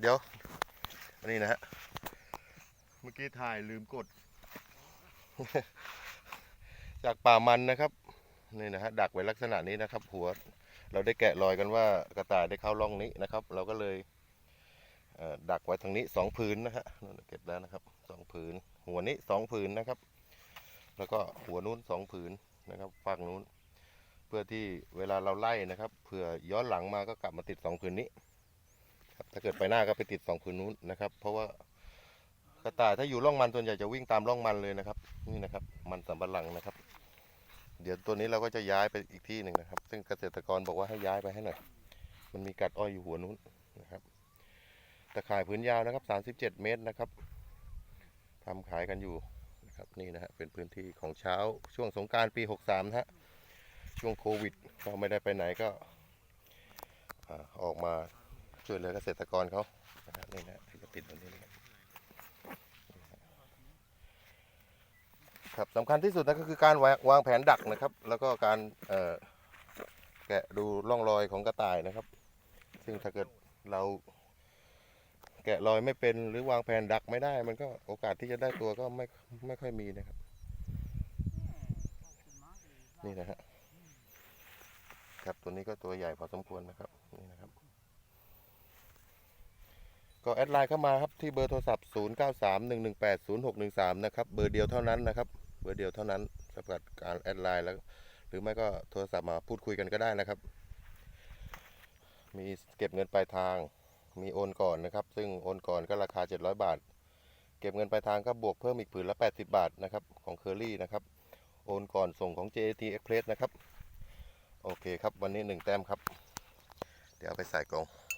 เดี๋ยว อันนี้นะฮะ เมื่อกี้ถ่ายลืมกด จากป่ามันนะครับ นี่นะฮะดักไว้ลักษณะนี้นะครับ หัว เราได้แกะรอยกันว่ากระต่ายได้เข้าร่องนี้นะครับ เราก็เลยเดักไว้ทางนี้สองผืนนะฮะนั่นเก็บแล้วนะครับสองผืน หัวนี้สองผืนนะครับ แล้วก็หัวนู้นสองผืนนะครับฝั่งนู้น เพื่อที่เวลาเราไล่นะครับเผื่อย้อนหลังมาก็กลับมาติดสองผืนนี้ ครับ ถ้าเกิดไปหน้าก็ไปติดสองผืนนู้นนะครับ เพราะว่ากระต่ายถ้าอยู่ร่องมันส่วนใหญ่จะวิ่งตามร่องมันเลยนะครับ นี่นะครับ มันสำปะหลังนะครับ เดี๋ยวตัวนี้เราก็จะย้ายไปอีกที่หนึ่งนะครับ ซึ่งเกษตรกรบอกว่าให้ย้ายไปให้หน่อยมันมีกัดอ้อยอยู่หัวนู้นนะครับตะข่ายพื้นยาวนะครับ 37 เมตรนะครับทำขายกันอยู่นะครับ นี่นะฮะเป็นพื้นที่ของเช้าช่วงสงการปี 63 นะฮะช่วงโควิด ก็ไม่ได้ไปไหนก็ออกมา ช่วยเหลือเกษตรกรเขานะนี่นะที่จะติดตรงนี้นะครับครับสำคัญที่สุดนะก็คือการวางแผนดักนะครับ แล้วก็การแกะดูร่องรอยของกระต่ายนะครับ ซึ่งถ้าเกิดเราแกะรอยไม่เป็นหรือวางแผนดักไม่ได้ มันก็โอกาสที่จะได้ตัวก็ไม่ไม่ค่อยมีนะครับ นี่นะฮะครับตัวนี้ก็ตัวใหญ่พอสมควรนะครับนี่นะครับ ก็แอดไลน์เข้ามาครับที่เบอร์โทรศัพท์ 0 9 3 1 1 8 0 6 1 3 นะครับ เบอร์เดียวเท่านั้นนะครับ เบอร์เดียวเท่านั้นสำหรับการแอดไลน์แล้ว หรือไม่ก็โทรศัพท์มาพูดคุยกันก็ได้นะครับ มีเก็บเงินปลายทาง มีโอนก่อนนะครับ ซึ่งโอนก่อนก็ราคา 700 บาท เก็บเงินปลายทางก็บวกเพิ่มอีกผืนละ 80 บาทนะครับของเคอรี่นะครับ โอนก่อนส่งของ JAT Express นะครับ โอเคครับ วันนี้หนึ่งแต้มครับ เดี๋ยวเอาไปใส่กล่อง